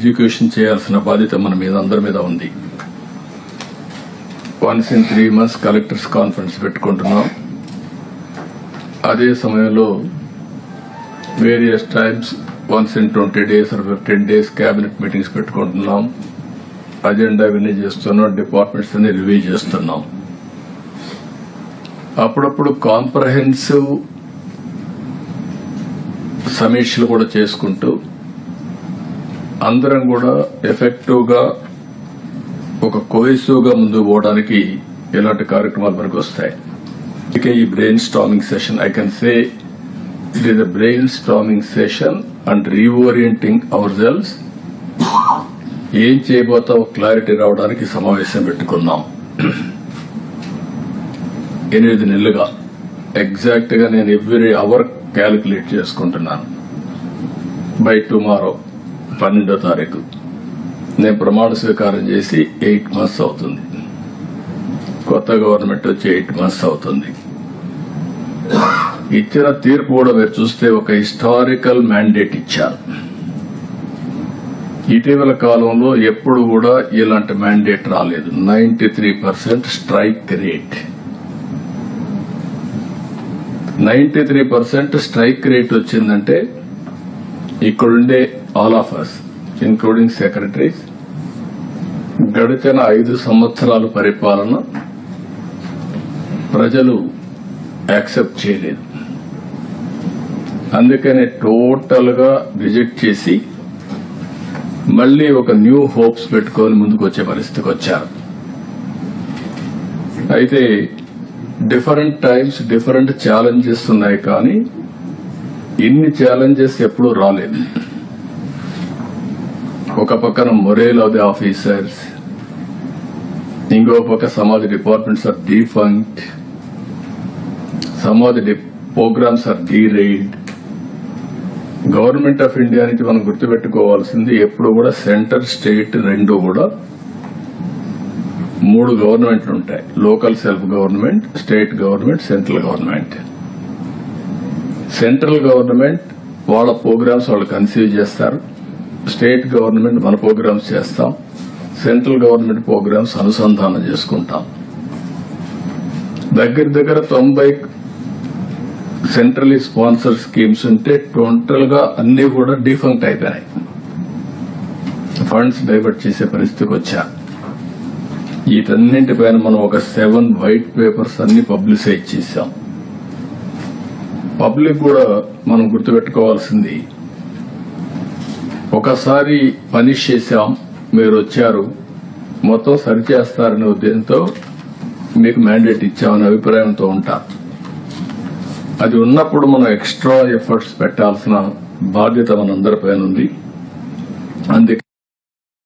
Education చేయాల్సిన బాధ్యత మన మీద అందరి మీద ఉంది. Once in three months collectors conference పెట్టుకుంటున్నాం. అదే సమయంలో various times once in twenty days or fifteen days cabinet meetings పెట్టుకుంటున్నాం. అజెండా విని చేస్తున్నాం డిపార్ట్మెంట్స్ అన్ని రివ్యూ చేస్తున్నాం. అప్పుడప్పుడు కాంప్రహెన్సివ్ సమీక్షలు కూడా చేసుకుంటూ అందరం కూడా ఎఫెక్టివ్గా ఒక కోయసివ్గా ముందుకు పోవడానికి ఇలాంటి కార్యక్రమాలు మనకు వస్తాయి. ఇక ఈ brainstorming session I can say it is a brainstorming session and reorienting our cells ఏం చేయబోతావు క్లారిటీ రావడానికి సమావేశం పెట్టుకున్నాం. ఎనిమిది నెలలుగా. ఎగ్జాక్ట్గా నేను ఎవ్రీ అవర్ క్యాలిక్యులేట్ చేసుకుంటున్నాను. బై టుమారో పన్నెండో తారీఖు. నేను ప్రమాణ స్వీకారం చేసి ఎయిట్ మంత్స్ అవుతుంది. కొత్త గవర్నమెంట్ వచ్చి ఎయిట్ మంత్స్ అవుతుంది. ఇచ్చిన తీర్పు కూడా మీరు చూస్తే ఒక హిస్టారికల్ మ్యాండేట్ ఇచ్చారు. ఇటీవల కాలంలో ఎప్పుడు కూడా ఇలాంటి మ్యాండేట్ రాలేదు. Ninety three percent strike rate. Ninety three percent strike rate వచ్చిందంటే ఇక్కడుండే all of us including secretaries గడిచిన ఐదు సంవత్సరాల పరిపాలన ప్రజలు యాక్సెప్ట్ చేయలేదు. అందుకనే టోటల్గా రిజెక్ట్ చేసి మళ్ళీ ఒక న్యూ హోప్స్ పెట్టుకొని ముందుకు వచ్చే పరిస్థితికి వచ్చారు. అయితే డిఫరెంట్ టైమ్స్ డిఫరెంట్ ఛాలెంజెస్ ఉన్నాయి కానీ ఇన్ని ఛాలెంజెస్ ఎప్పుడూ రాలేదు. ఒక పక్కన మొరేల్ ఆఫ్ ది ఆఫీసర్స్ ఇంకో పక్క some departments are defunct some programs are derailed government of India నుంచి మనం గుర్తుపెట్టుకోవాల్సింది ఎప్పుడు కూడా సెంటర్ స్టేట్ రెండు కూడా మూడు గవర్నమెంట్లు ఉంటాయి. Local self government state government central government central government వాళ్ళ ప్రోగ్రామ్స్ వాళ్ళు కన్సీవ్ చేస్తారు. స్టేట్ గవర్నమెంట్ మన ప్రోగ్రామ్స్ చేస్తాం. సెంట్రల్ గవర్నమెంట్ ప్రోగ్రామ్స్ అనుసంధానం చేసుకుంటాం. దగ్గర దగ్గర తొంభై సెంట్రలీ స్పాన్సర్ స్కీమ్స్ ఉంటే టోటల్గా అన్ని కూడా డిఫంక్ట్ అయిపోయినాయి. ఫండ్స్ డైవర్ట్ చేసే పరిస్థితికి వచ్చా. వీటన్నింటిపైన మనం ఒక సెవెన్ వైట్ పేపర్స్ అన్ని పబ్లిసైజ్ చేశాం. పబ్లిక్ కూడా మనం గుర్తుపెట్టుకోవాల్సింది. ఒకసారి పనిష్ చేశాం మీరు వచ్చారు మొత్తం సరిచేస్తారనే ఉద్దేశంతో మీకు మ్యాండేట్ ఇచ్చామనే అభిప్రాయంతో ఉంటారు అది ఉన్నప్పుడు మనం ఎక్స్ట్రా ఎఫర్ట్స్ పెట్టాల్సిన బాధ్యత మనందరిపైన ఉంది. అందుకని